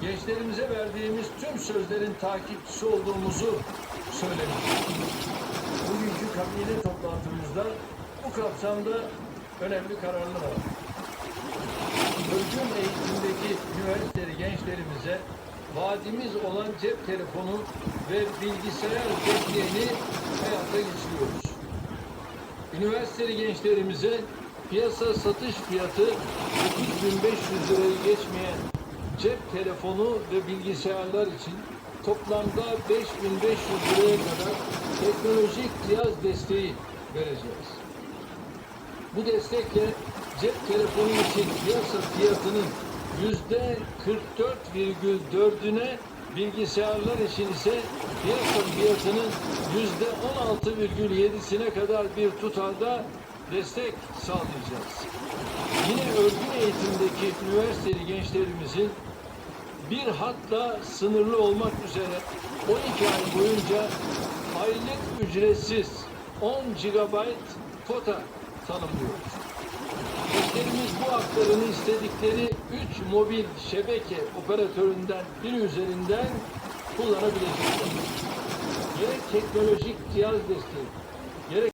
gençlerimize verdiğimiz tüm sözlerin takipçisi olduğumuzu söyledik. Bugünkü kabine toplantımızda bu kapsamda önemli kararlar aldık. Örgün eğitimdeki üniversiteli gençlerimize vaadimiz olan cep telefonu ve bilgisayar desteğini hayata geçiriyoruz. Üniversiteli gençlerimize piyasa satış fiyatı 9500 lirayı geçmeyen cep telefonu ve bilgisayarlar için toplamda 5500 liraya kadar teknolojik cihaz desteği vereceğiz. Bu destekle cep telefonu için piyasa fiyatının yüzde 44,4'üne bilgisayarlar için ise piyasa fiyatının yüzde 16,7'sine kadar bir tutarda destek sağlayacağız. Yine örgün eğitimdeki üniversiteli gençlerimizin bir hatla sınırlı olmak üzere 12 ay boyunca aylık ücretsiz 10 GB kota tanımlıyoruz. Gençlerimiz bu haklarını istedikleri 3 mobil şebeke operatöründen biri üzerinden kullanabilecekler. Gerek teknolojik cihaz desteği,